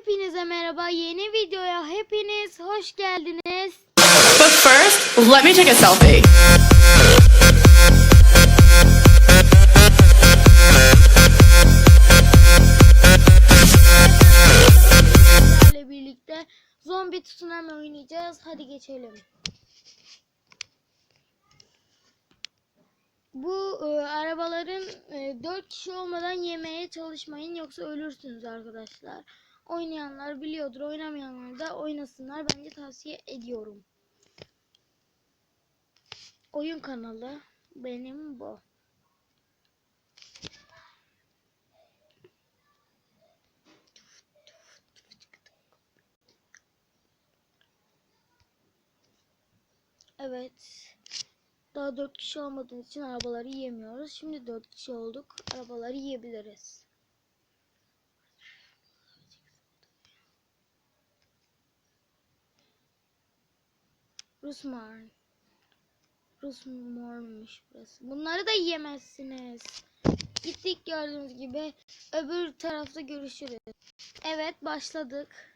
Hepinize merhaba. Yeni videoya hepiniz hoş geldiniz. But first, let me take a selfie. Sizlerle birlikte zombi tsunami oynayacağız. Hadi geçelim. Bu e, arabaların e, 4 kişi olmadan yemeye çalışmayın yoksa ölürsünüz arkadaşlar. Oynayanlar biliyordur, oynamayanlar da oynasınlar. Bence tavsiye ediyorum. Oyun kanalı benim bu. Evet. Daha 4 kişi olmadığımız için arabaları yiyemiyoruz. Şimdi 4 kişi olduk. Arabaları yiyebiliriz. Rusmar. Rusmarmış burası. Bunları da yiyemezsiniz. Gittik gördüğünüz gibi. Öbür tarafta görüşürüz. Evet başladık.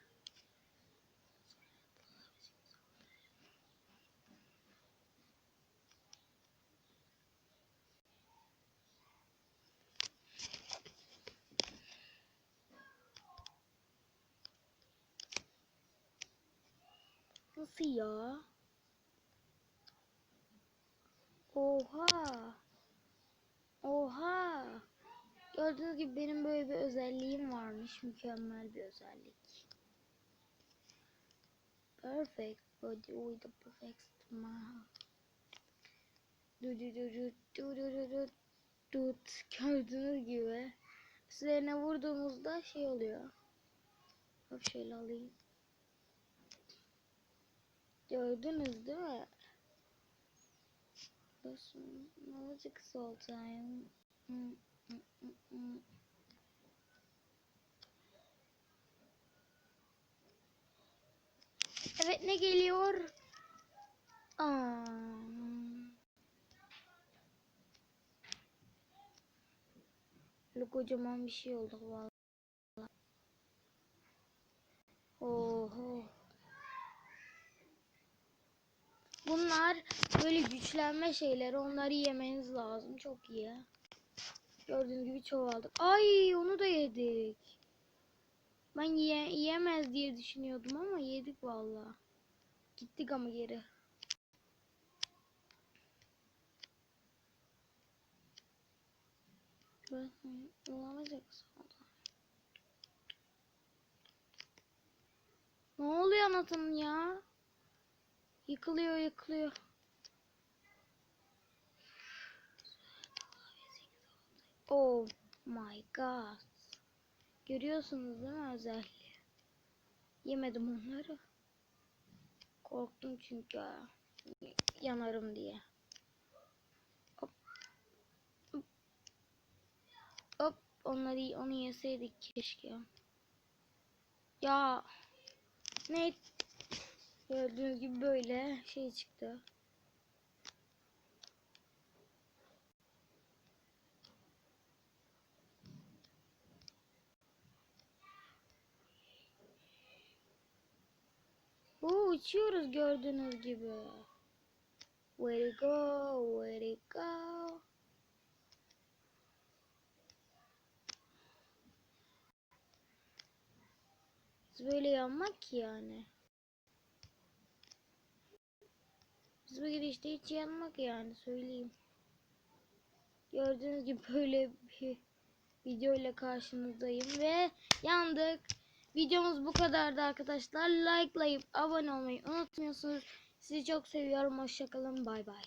Nasıl ya? Oha. Oha. Gördüğünüz gibi benim böyle bir özelliğim varmış. Mükemmel bir özellik. Perfect body with a perfect smile. Du du du du du du du du Tut. Gördüğünüz gibi. Üzerine vurduğumuzda şey oluyor. Bak şöyle alayım. Gördünüz değil mi? Listen, music soul time. Mm, mm, mm, mm. Evet ne geliyor? Aa. Kocaman bir şey oldu vallahi. Oho. Bunlar böyle güçlenme şeyleri. Onları yemeniz lazım. Çok iyi. Gördüğünüz gibi çoğaldık. Ay onu da yedik. Ben ye yiyemez diye düşünüyordum ama yedik valla. Gittik ama geri. Olamayacak Ne oluyor anlatın ya? Yıkılıyor yıkılıyor. Oh my god. Görüyorsunuz değil mi özelliği? Yemedim onları. Korktum çünkü. Yanarım diye. Hop. Hop. Onları onu yeseydik keşke. Ya. Ne Gördüğünüz gibi böyle şey çıktı. Oo, uçuyoruz gördüğünüz gibi. Where it go? Where it go? Böyle yanmak yani. Bu girişte hiç yanmak yani söyleyeyim. Gördüğünüz gibi böyle bir video ile karşınızdayım ve yandık. Videomuz bu kadardı arkadaşlar. Likelayıp abone olmayı unutmuyorsunuz. Sizi çok seviyorum. Hoşçakalın. Bay bay.